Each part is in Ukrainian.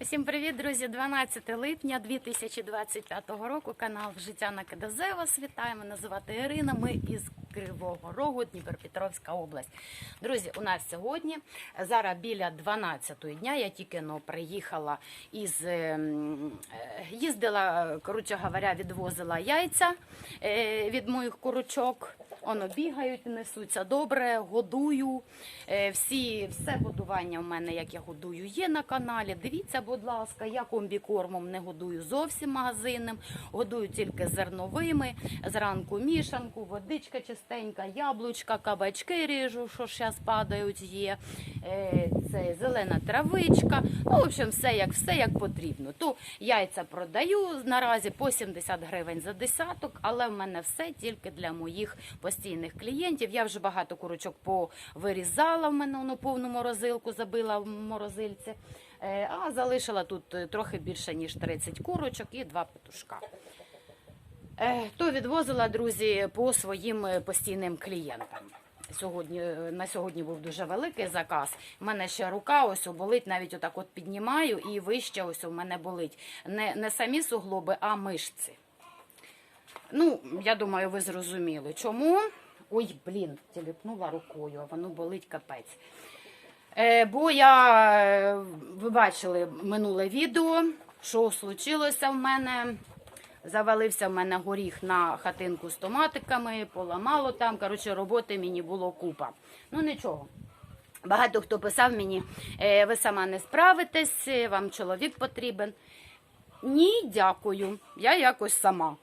Всім привіт, друзі! 12 липня 2025 року. Канал Життя на КДЗ вас. Мене звати Ірина. Ми із Кривого Рогу, Дніпропетровська область. Друзі, у нас сьогодні зараз біля 12 дня. Я тільки но приїхала із ем, е, їздила, коротше говоря, відвозила яйця е, від моїх курочок. Воно бігають, несуться добре, годую. Е, Всі, все годування в мене, як я годую, є на каналі. Дивіться, будь ласка, я комбікормом не годую зовсім магазинним, годую тільки зерновими. Зранку мішанку, водичка чистенька, яблучка, кабачки ріжу, що зараз падають, є. Е, Це зелена травичка. Ну, в общем, все як все як потрібно. То яйця продаю наразі по 70 гривень за десяток, але в мене все тільки для моїх постійних клієнтів. Я вже багато курочок повирізала в мене воно повну морозилку, забила в морозильці. Е, А залишила тут е, трохи більше ніж 30 курочок і два петушка. Е, То відвозила друзі по своїм постійним клієнтам. Сьогодні на сьогодні був дуже великий заказ. У мене ще рука ось болить, навіть отак от піднімаю, і вище ось у мене болить не, не самі суглоби, а мишці. Ну, я думаю, ви зрозуміли. Чому? Ой, блін, тіліпнула рукою, а воно болить капець. Е, бо я, е, ви бачили минуле відео, що случилося в мене. Завалився в мене горіх на хатинку з томатиками, поламало там. Коротше, роботи мені було купа. Ну нічого. Багато хто писав мені, «Е, ви сама не справитесь, е, вам чоловік потрібен. Ні, дякую. Я якось сама.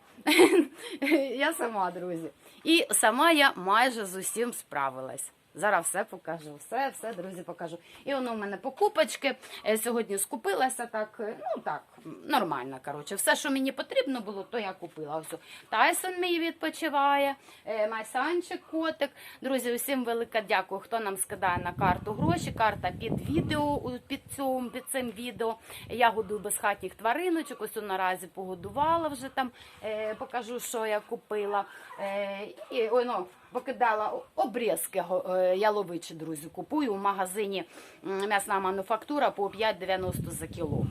я сама, друзі. І сама я майже з усім справилась. Зараз все покажу, все, все, друзі, покажу. І воно в мене покупочки. Е, Сьогодні скупилася так, е, ну так, нормально. Коротше, все, що мені потрібно було, то я купила. Ось Тайсон мій відпочиває, е, Майсанчик, котик. Друзі, усім велике дякую, хто нам скидає на карту гроші. Карта під відео, під цим, під цим відео. Я годую безхатніх твариночок. Ось наразі погодувала вже там. Е, покажу, що я купила. Е, і ой, ну, покидала обрізки яловичі, друзі. Купую в магазині м'ясна мануфактура по 5,90 за кіло.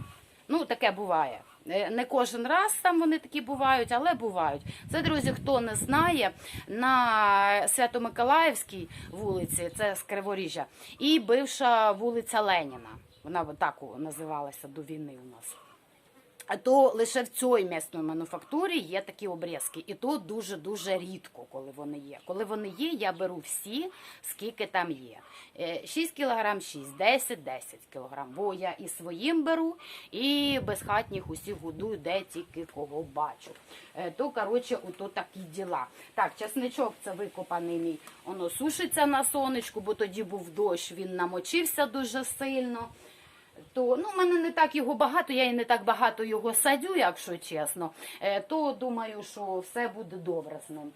Ну, таке буває. Е, Не кожен раз там вони такі бувають, але бувають. Це, друзі, хто не знає, на Свято-Миколаївській вулиці, це з Криворіжжя, і бивша вулиця Леніна. Вона так називалася до війни у нас. То лише в цій м'ясної мануфактурі є такі обрізки, і то дуже дуже рідко, коли вони є. Коли вони є, я беру всі, скільки там є. Е, 6 кілограм, 6, 10, 10 кілограм. Бо я і своїм беру, і безхатніх усіх годую, де тільки кого бачу. Е, То коротше, ото такі діла. Так, часничок це викопаний мій. Воно сушиться на сонечку, бо тоді був дощ, він намочився дуже сильно то ну, в мене не так його багато, я і не так багато його садю, якщо чесно. Е, то думаю, що все буде добре з ним.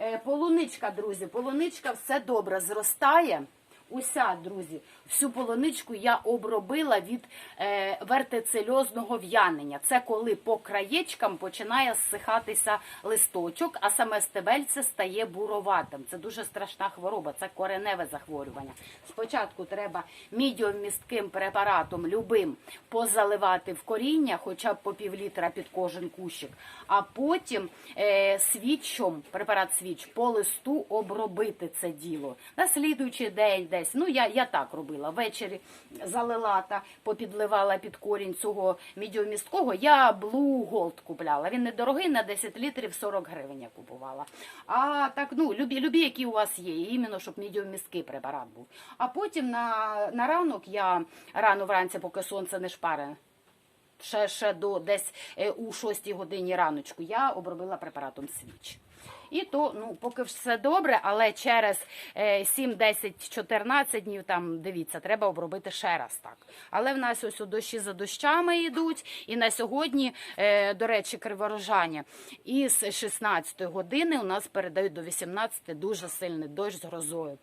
Е, полуничка, друзі, полуничка все добре зростає. Уся, друзі, всю полуничку я обробила від е, вертицельозного в'янення. Це коли по краєчкам починає зсихатися листочок, а саме стебельце стає буроватим. Це дуже страшна хвороба, це кореневе захворювання. Спочатку треба мідіомістким препаратом любим позаливати в коріння, хоча б по півлітра під кожен кущик, а потім е, свічом, препарат свіч, по листу обробити це діло. На слідуючий день десь. Ну, я, я так робила. Ввечері залила та попідливала під корінь цього мідіомісткого. Я Blue Gold купляла. Він недорогий, на 10 літрів 40 гривень я купувала. А так, ну, любі, любі, які у вас є, іменно, щоб мідіомісткий препарат був. А потім на, на ранок я рано вранці, поки сонце не шпаре, ще, ще до десь е, у 6 годині раночку я обробила препаратом свіч. І то, ну, поки все добре, але через е, 7, 10, 14 днів там дивіться, треба обробити ще раз так. Але в нас ось у дощі за дощами йдуть. І на сьогодні, е, до речі, криворожання. Із 16 години у нас передають до 18 дуже сильний дощ з грозою.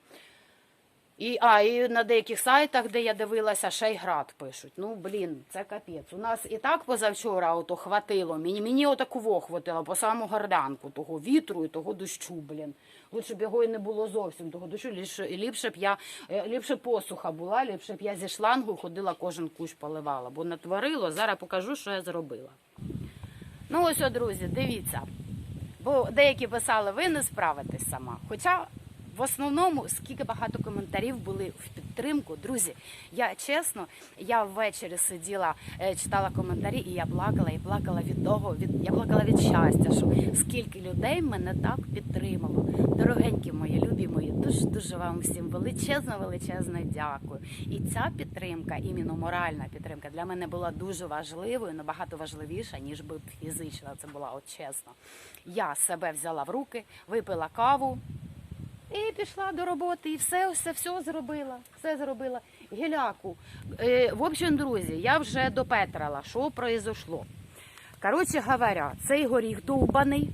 І, а, і на деяких сайтах, де я дивилася, ще й град пишуть. Ну, блін, це капець. У нас і так позавчора ото хватило. Мені, мені отакого хватило по саму горданку, того вітру і того дощу, блін. Лучше б його і не було зовсім того дощу. Ліпше, ліпше б я е, ліпше посуха була, ліпше б я зі шлангу ходила, кожен кущ поливала. Бо натворило, зараз покажу, що я зробила. Ну ось, друзі, дивіться. Бо деякі писали, ви не справитесь сама. Хоча в основному скільки багато коментарів були в підтримку. Друзі, я чесно, я ввечері сиділа, е, читала коментарі, і я плакала, і плакала від того, від я плакала від щастя, що скільки людей мене так підтримало. Дорогенькі мої, любі мої, дуже дуже вам всім величезно, величезно дякую. І ця підтримка, іменно моральна підтримка, для мене була дуже важливою, набагато важливіша, ніж би фізична. Це була от чесно. Я себе взяла в руки, випила каву. І пішла до роботи, і все, все, все зробила. Все зробила. Гіляку. Е, в общем, друзі, я вже допетрала, що произошло. Коротше говоря, цей горіх довбаний.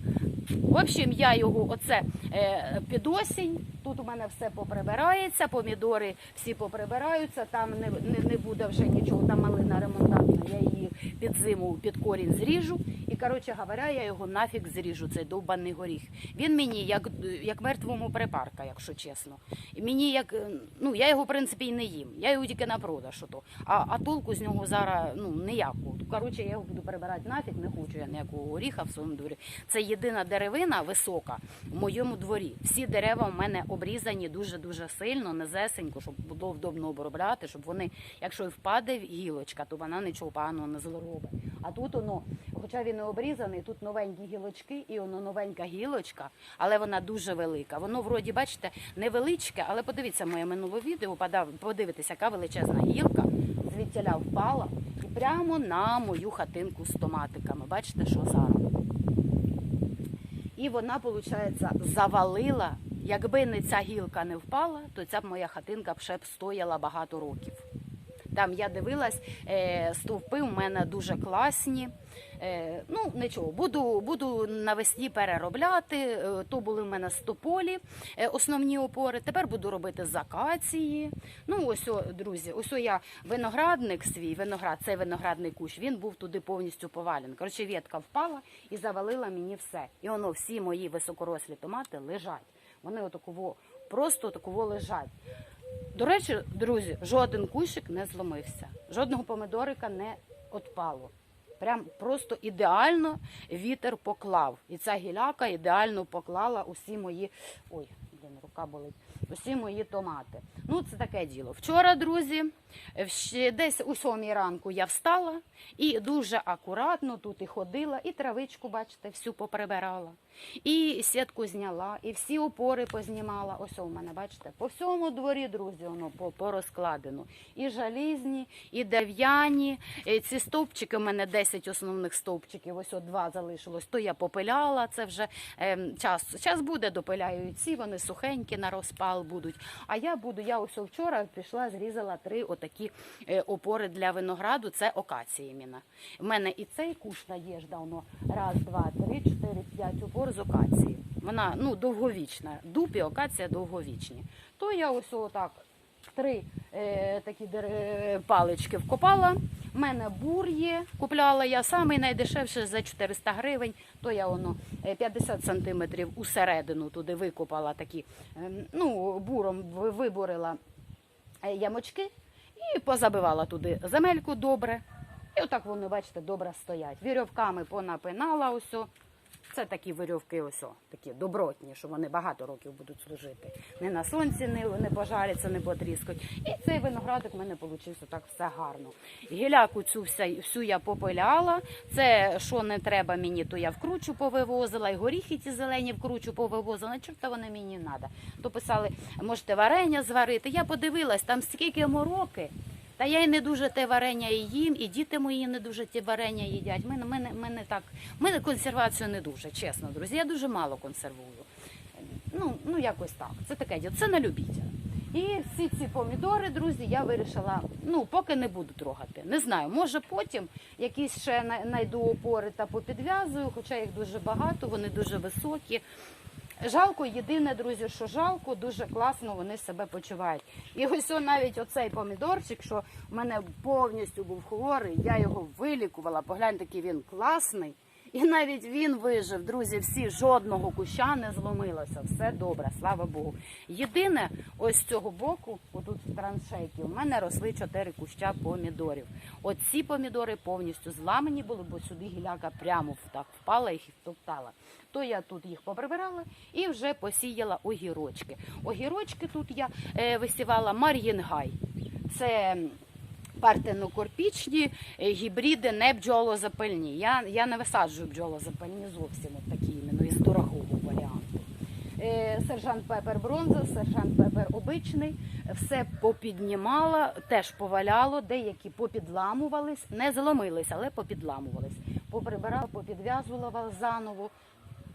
В общем, я його оце е, під осінь. Тут у мене все поприбирається, помідори всі поприбираються, там не, не, не буде вже нічого, там малина ремонтантна, я її під зиму під корінь зріжу. І коротше говоря, я його нафіг зріжу, цей довбаний горіх. Він мені як, як мертвому припарка, якщо чесно. І мені як, е, ну я його в принципі і не їм. Я його тільки на продаж. ото. А, а толку з нього зараз ну ніяку. Коротше, я його буду прибирати нафіг, не хочу я ніякого горіха в своєму дворі. Це єдина деревина висока в моєму дворі. Всі дерева в мене обрізані дуже дуже сильно, незесенько, щоб було вдобно обробляти, щоб вони, якщо і впаде гілочка, то вона нічого поганого не злоробить. А тут воно, хоча він не обрізаний, тут новенькі гілочки, і воно новенька гілочка, але вона дуже велика. Воно вроді, бачите, невеличке, але подивіться моє минуле відео, подивитися, яка величезна гілка звідтіля впала і прямо на мою хатинку з томатиками. Бачите, що зараз? І вона, виходить, завалила. Якби не ця гілка не впала, то ця б моя хатинка б ще б стояла багато років. Там я дивилась, е, стовпи в мене дуже класні. Е, ну, нічого, буду, буду навесні переробляти. Е, то були в мене стополі, основні опори. Тепер буду робити з акації. Ну, ось, друзі, ось я виноградник свій, виноград, цей виноградний кущ, він був туди повністю повалений. Коротше, ветка впала і завалила мені все. І воно всі мої високорослі томати лежать. Вони отаково, просто отаково лежать. До речі, друзі, жоден кущик не зломився, жодного помидорика не отпало. Прям просто ідеально вітер поклав. І ця гіляка ідеально поклала усі мої. Ой, блін, рука болить. Усі мої томати. Ну, це таке діло. Вчора, друзі, десь у сьомій ранку я встала і дуже акуратно тут і ходила, і травичку, бачите, всю поприбирала. І сітку зняла, і всі опори познімала. Ось у мене, бачите, по всьому дворі, друзі, воно по- порозкладено. І жалізні, і дерев'яні. Е, Ці стовпчики, у мене 10 основних стовпчиків, ось от два залишилось. То я попиляла, це вже ем, час. Час буде, допиляю ці, вони сухенькі на розпал будуть. А я буду, я ось вчора пішла, зрізала три отакі е, опори для винограду. Це окації. У мене і цей куш надіжда, воно раз, два, три, чотири, п'ять опор з окації. Вона ну, довговічна. Дуб і окація довговічні. То я ось отак три е, такі дер- палички вкопала. У мене бур є. Купляла я самий найдешевший за 400 гривень. То я воно е, 50 сантиметрів усередину туди викопала такі. ем, Ну, буром виборила е, ямочки і позабивала туди земельку добре. І отак вони, бачите, добре стоять. Вірьовками понапинала ось. Це такі вирьовки, ось, о, такі добротні, що вони багато років будуть служити. Не на сонці не, не пожаряться, не потріскають. І цей виноградик в мене вийшов так все гарно. Гіляку цю вся, всю я попиляла. Це що не треба мені, то я вкручу повивозила, і горіхи ці зелені вкручу повивозила. Чорта вони мені не треба. То писали, можете варення зварити. Я подивилась, там скільки мороки. Та я й не дуже те варення і їм, і діти мої не дуже ті варення їдять. Ми, ми, ми не так, ми консервацію не дуже, чесно, друзі. Я дуже мало консервую. Ну, ну якось так. Це таке діло. Це на любителя. І всі ці помідори, друзі, я вирішила, ну, поки не буду трогати. Не знаю, може потім якісь ще най- найду опори та попідв'язую, хоча їх дуже багато, вони дуже високі. Жалко, єдине, друзі, що жалко, дуже класно вони себе почувають. І ось о, навіть оцей помідорчик, що в мене повністю був хворий, я його вилікувала. Погляньте, який він класний. І навіть він вижив, друзі, всі жодного куща не зломилося. Все добре, слава Богу. Єдине, ось з цього боку, отут в траншейки, у мене росли чотири куща помідорів. От ці помідори повністю зламані були, бо сюди гіляка прямо так впала їх і втоптала. То я тут їх поприбирала і вже посіяла огірочки. Огірочки тут я е, висівала Мар'їнгай. Це партенокорпічні е, гібриди, не бджолозапильні. Я, я не висаджую бджолозапильні зовсім от такі іменно із дорогого варіанту. Е, Сержант Пепер бронза, сержант Пепер обичний. Все попіднімала, теж поваляло, деякі попідламувались, не зломились, але попідламувались. Поприбирала, попідв'язувала заново.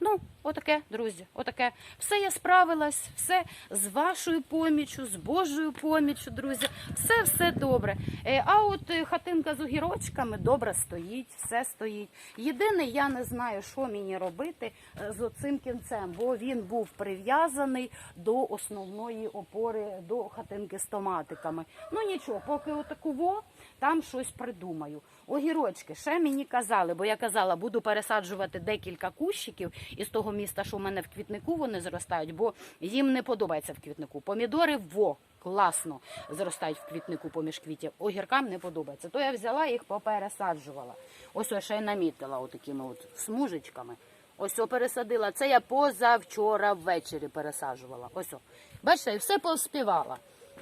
Ну, отаке, друзі, отаке. Все я справилась, все з вашою поміччю, з Божою поміччю, друзі. Все, все добре. Е, а от е, хатинка з огірочками добре стоїть, все стоїть. Єдине, я не знаю, що мені робити е, з оцим кінцем, бо він був прив'язаний до основної опори, до хатинки з томатиками. Ну нічого, поки отаку там щось придумаю. Огірочки ще мені казали, бо я казала, буду пересаджувати декілька кущиків із того міста, що в мене в квітнику вони зростають, бо їм не подобається в квітнику. Помідори во. Класно зростають в квітнику поміж квітів. Огіркам не подобається. То я взяла їх попересаджувала. Ось ось ще й намітила отакими от смужечками. Ось о пересадила. Це я позавчора ввечері пересаджувала. Ось о. Бачите, і все поспівала.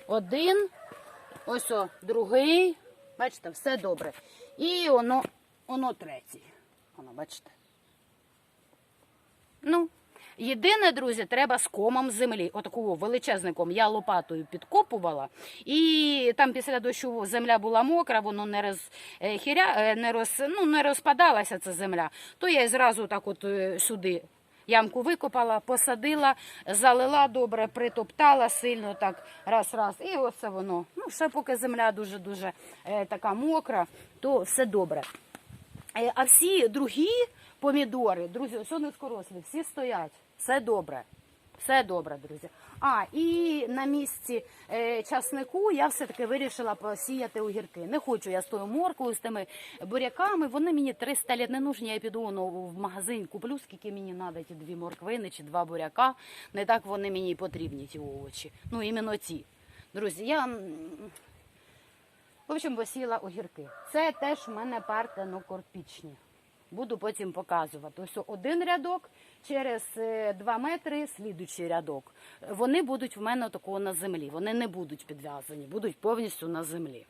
Один, ось о, другий. Бачите, все добре. І воно, воно третій. Воно, бачите. Ну, єдине, друзі, треба з комом землі. Отакого величезником я лопатою підкопувала, і там після дощу земля була мокра, воно не роз, е, хіря, е, не, роз, ну, не розпадалася ця земля. То я зразу так от е, сюди. Ямку викопала, посадила, залила добре, притоптала сильно так раз-раз. І оце воно. Ну, ще поки земля дуже-дуже е, така мокра, то все добре. Е, А всі другі помідори, друзі, ось вони скорослі, всі стоять. Все добре. Все добре, друзі. А, і на місці е, часнику я все-таки вирішила посіяти огірки. Не хочу я з тою моркою, з тими буряками. Вони мені 300 літ не нужні. Я піду ну, в магазин, куплю, скільки мені треба, ті дві морквини чи два буряка. Не так вони мені потрібні, ті овочі. Ну, іменно ті. Друзі, я в общем, посіяла огірки. Це теж в мене партенокорпічні. Буду потім показувати. Ось один рядок, через 2 метри слідучий рядок. Вони будуть в мене такого на землі. Вони не будуть підв'язані, будуть повністю на землі.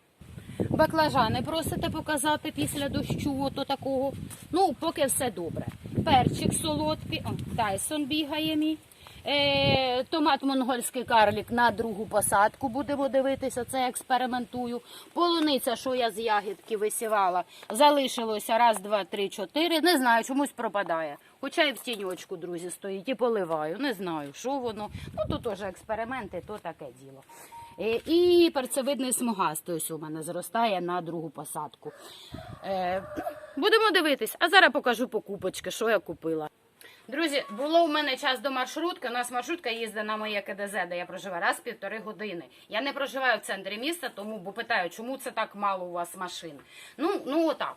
Баклажани просите показати після дощу, ото такого. Ну, поки все добре. Перчик солодкий, о, Тайсон бігає мій. Е, томат монгольський карлік на другу посадку будемо дивитися, це експериментую. Полуниця, що я з ягідки висівала, залишилося раз, два, три, чотири. Не знаю, чомусь пропадає. Хоча і в тіньочку, друзі, стоїть і поливаю. Не знаю, що воно. Ну, то теж експерименти, то таке діло. Е, І перцевидний смугастий ось у мене зростає на другу посадку. Е, Будемо дивитись, а зараз покажу покупочки, що я купила. Друзі, було у мене час до маршрутки. У нас маршрутка їздить на моє КДЗ, де я проживаю раз півтори години. Я не проживаю в центрі міста, тому бо питаю, чому це так мало у вас машин. Ну, ну отак.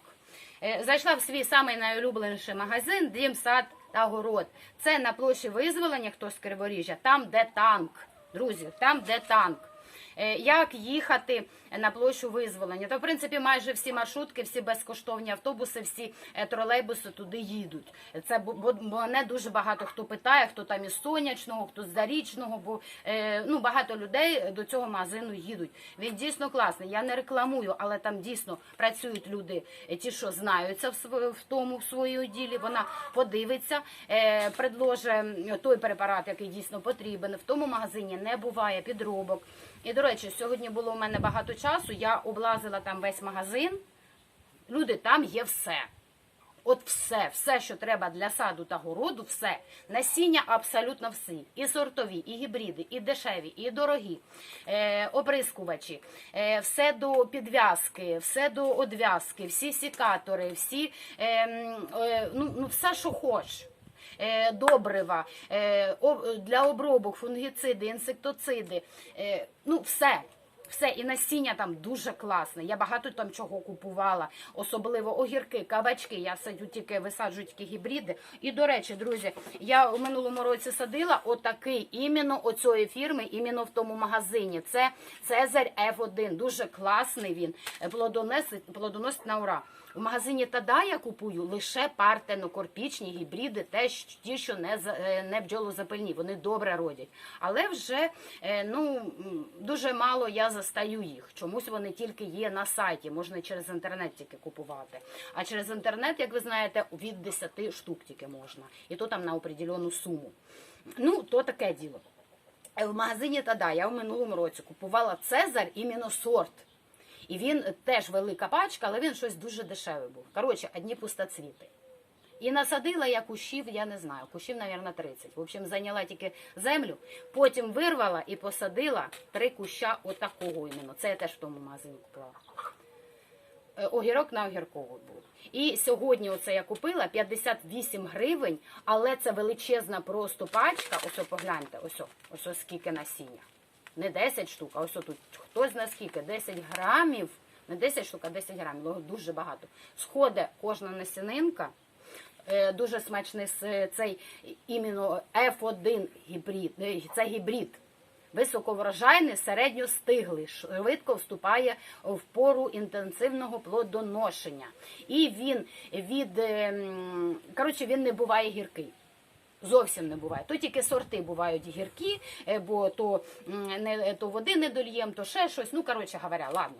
Е, Зайшла в свій самий найулюбленіший магазин Дім, сад та город. Це на площі визволення, хто з Криворіжжя, там, де танк. Друзі, там, де танк. Е, Як їхати на площу визволення? То, в принципі, майже всі маршрутки, всі безкоштовні автобуси, всі е, тролейбуси туди їдуть. Це бо, мене дуже багато хто питає, хто там із сонячного, хто з зарічного, бо е, ну багато людей до цього магазину їдуть. Він дійсно класний. Я не рекламую, але там дійсно працюють люди, ті, що знаються в тому в своїй ділі. Вона подивиться, предложить той препарат, який дійсно потрібен. В тому магазині не буває підробок. І до речі, сьогодні було у мене багато часу. Я облазила там весь магазин. Люди, там є все. От все, все, що треба для саду та городу, все. Насіння абсолютно всі. І сортові, і гібриди, і дешеві, і дорогі, е, оприскувачі, е, все до підв'язки, все до одв'язки, всі сікатори, всі, е, е, ну, ну, все, що хочеш. Е, добрива, е, для обробок, фунгіциди, інсектоциди. Е, ну, все. Все, і насіння там дуже класне. Я багато там чого купувала, особливо огірки, кабачки. Я садю тільки висаджую тільки гібриди. І до речі, друзі, я у минулому році садила отакий іменно оцієї фірми, іменно в тому магазині. Це Цезарь F1. Дуже класний він. Плодоносить, плодоносить на ура. В магазині Тада я купую лише партенокорпічні гібриди, те, щ- ті, що не, е, не бджолозапильні, вони добре родять. Але вже е, ну, дуже мало я застаю їх. Чомусь вони тільки є на сайті, можна через інтернет тільки купувати. А через інтернет, як ви знаєте, від 10 штук тільки можна. І то там на определену суму. Ну, то таке діло. Е, В магазині Тада я в минулому році купувала Цезар іменно сорт. І він теж велика пачка, але він щось дуже дешевий був. Коротше, одні пустоцвіти. І насадила я кущів, я не знаю, кущів, мабуть, 30. В общем, зайняла тільки землю, потім вирвала і посадила три куща отакого іменно. Це я теж в тому магазині купила. Е, Огірок на огіркову був. І сьогодні оце я купила 58 гривень, але це величезна просто пачка. Ось погляньте, ось ось скільки насіння. Не 10 штук, а ось тут хтось на скільки, 10 грамів. Не 10 штук, а 10 грамів, дуже багато. Сходить кожна насінинка. Е, Дуже смачний цей іменно F1 гібрид. е, Це гібрид. Високоврожайний, середньостиглий, швидко вступає в пору інтенсивного плодоношення. І він від е, коротше, він не буває гіркий. Зовсім не буває. То тільки сорти бувають гіркі, е, бо то, не, то води не дольєм, то ще щось. Ну, коротше говоря, ладно.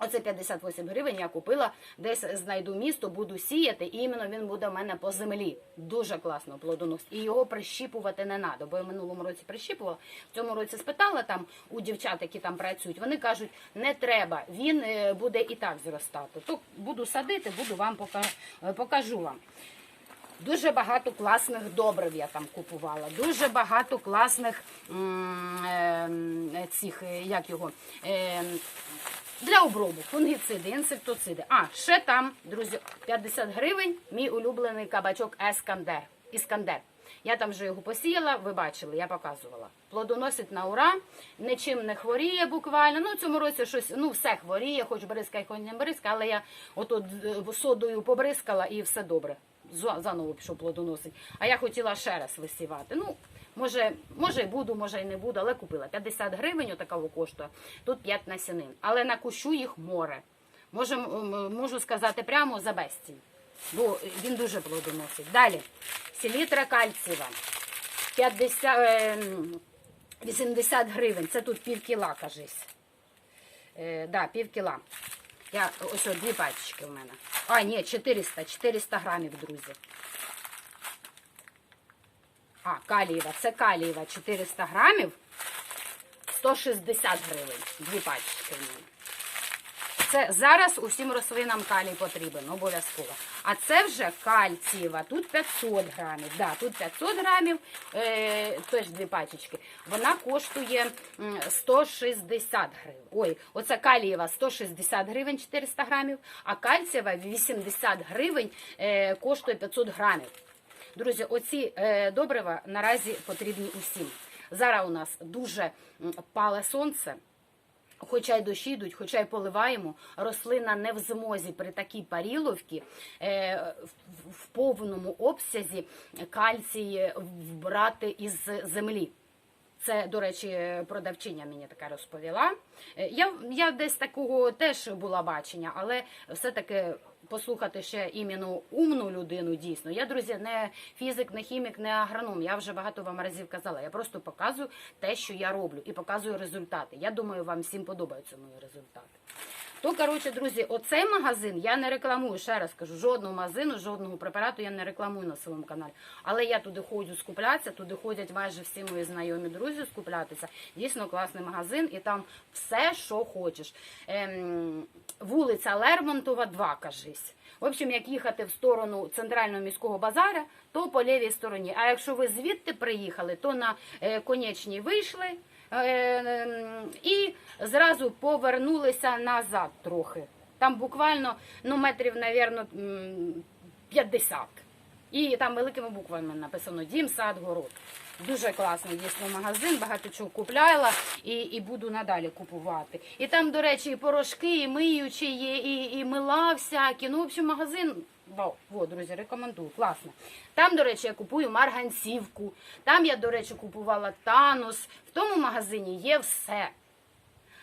Оце 58 гривень я купила, десь знайду місто, буду сіяти, і іменно він буде в мене по землі. Дуже класно плодоносить. І його прищіпувати не треба, бо я минулому році прищіпувала. В цьому році спитала там у дівчат, які там працюють. Вони кажуть, не треба, він е, буде і так зростати. То буду садити, буду вам е, покажу вам. Дуже багато класних добрив я там купувала. Дуже багато класних е, цих, е, як його, е, для обробок, фунгіциди, інсектоциди. А, ще там, друзі, 50 гривень, мій улюблений кабачок Ескандер. Іскандер. Я там вже його посіяла, ви бачили, я показувала. Плодоносить на ура, нічим не хворіє буквально. Ну, цьому році щось, ну, все хворіє, хоч бризкай, хоч не бризкай, але я ото е, содою побризкала і все добре. Заново пішов плодоносить. А я хотіла ще раз висівати. Ну, може, може і буду, може і не буду, але купила. 50 гривень отакого коштує. Тут 5 насінин. Але на кущу їх море. Можем, м, можу сказати прямо за безцінь. Бо він дуже плодоносить. Далі. Селітра кальцієва. 50, е, 80 гривень. Це тут пів кіла, кажись. Е, да, пів кіла. Я, ось дві пачечки в мене. А, ні, 400, 400 грамів, друзі. А, калієва. Це калієва 400 грамів. 160 гривень. Дві пачечки в мене. Це зараз усім рослинам калій потрібен, обов'язково. А це вже кальцієва, тут 500 грамів. Да, тут 500 грамів, е, теж дві пачечки. Вона коштує 160 гривень. Ой, оце калієва 160 гривень 400 грамів, а кальцієва 80 гривень е, коштує 500 грамів. Друзі, оці е, добрива наразі потрібні усім. Зараз у нас дуже пале сонце. Хоча й дощі йдуть, хоча й поливаємо, рослина не в змозі при такій паріловці е, в, повному обсязі кальцій вбрати із землі. Це, до речі, продавчиня мені така розповіла. Е, Я, я десь такого теж була бачення, але все-таки послухати ще іменно умну людину дійсно. Я, друзі, не фізик, не хімік, не агроном. Я вже багато вам разів казала. Я просто показую те, що я роблю, і показую результати. Я думаю, вам всім подобаються мої результати. То, коротше, друзі, оцей магазин я не рекламую, ще раз кажу, жодного магазину, жодного препарату я не рекламую на своєму каналі. Але я туди ходжу скуплятися, туди ходять майже всі мої знайомі друзі скуплятися. Дійсно класний магазин, і там все, що хочеш. Ем, вулиця Лермонтова, 2, кажись. В общем, як їхати в сторону центрального міського базара, то по лівій стороні. А якщо ви звідти приїхали, то на е, конечній вийшли. Е, ем, і зразу повернулися назад трохи. Там буквально ну, метрів, мабуть, 50. І там великими буквами написано Дім, сад, город. Дуже класний дійсно магазин, багато чого купляла і, і буду надалі купувати. І там, до речі, і порошки, і миючі є, і, і мила всякі. Ну, в общем, магазин. Вау, во, друзі, рекомендую, класно. Там, до речі, я купую марганцівку. Там я, до речі, купувала танус. В тому магазині є все.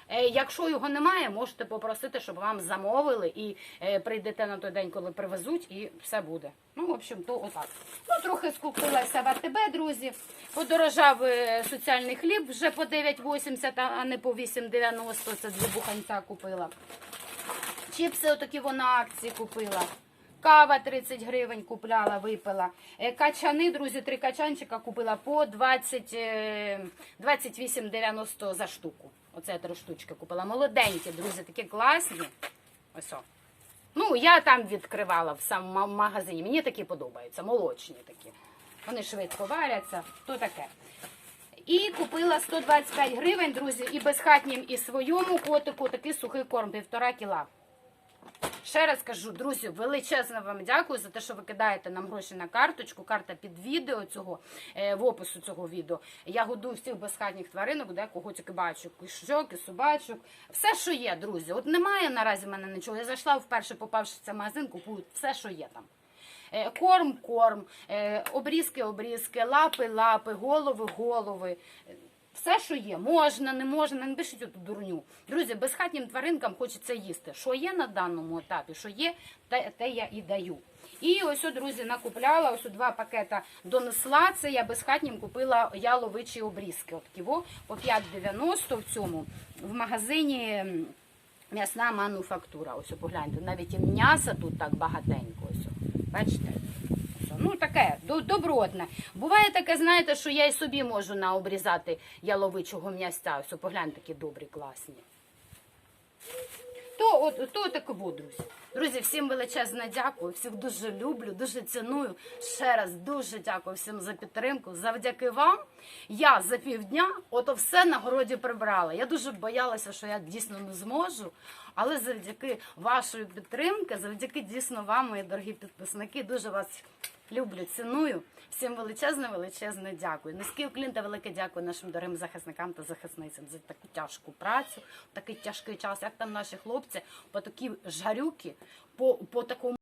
Е, Якщо його немає, можете попросити, щоб вам замовили і е, прийдете на той день, коли привезуть, і все буде. Ну, в общем, то отак. Ну, трохи скупилася в АТБ, друзі. Подорожав е, соціальний хліб вже по 9,80, а- не по 8,90. Це дві буханця купила. Чіпси отакі вона акції купила. Кава 30 гривень купляла, випила. Е, Качани, друзі, три качанчика купила по 20, е, 28,90 за штуку. Оце три штучки купила. Молоденькі, друзі, такі класні. Ось. Ну, я там відкривала в самому магазині. Мені такі подобаються, молочні такі. Вони швидко варяться, то таке. І купила 125 гривень, друзі, і безхатнім, і своєму котику такий сухий корм, півтора кіла. Ще раз кажу, друзі, величезне вам дякую за те, що ви кидаєте нам гроші на карточку. Карта під відео цього, е, в опису цього відео. Я годую всіх безхатніх тваринок, де кого тільки бачу. Кішок, і собачок. Все, що є, друзі. От немає наразі в мене нічого. Я зайшла вперше, попавши в цей магазин, купую все, що є там. Е, Корм, корм, е, обрізки, обрізки, лапи, лапи, голови, голови. Все, що є, можна, не можна, не пишіть оту дурню. Друзі, безхатнім тваринкам хочеться їсти. Що є на даному етапі, що є, те, те я і даю. І ось, друзі, накупляла, ось два пакета донесла. Це я безхатнім купила яловичі обрізки. От ківо по 5,90 в цьому в магазині м'ясна мануфактура. Ось погляньте, навіть і м'яса тут так багатенько. Ось, бачите? Ну, таке добротне. Буває таке, знаєте, що я і собі можу наобрізати яловичого м'ясця. Ось погляньте, такі добрі, класні. То, от, то таке було, друзі. Друзі, всім величезне дякую, всіх дуже люблю, дуже ціную. Ще раз дуже дякую всім за підтримку. Завдяки вам я за півдня ото все на городі прибрала. Я дуже боялася, що я дійсно не зможу. Але завдяки вашої підтримки, завдяки дійсно вам, мої дорогі підписники, дуже вас люблю, ціную. Всім величезне, величезне дякую. Низький уклін та велике дякую нашим дорогим захисникам та захисницям за таку тяжку працю, такий тяжкий час. Як там наші хлопці по такій жарюки, по, по такому.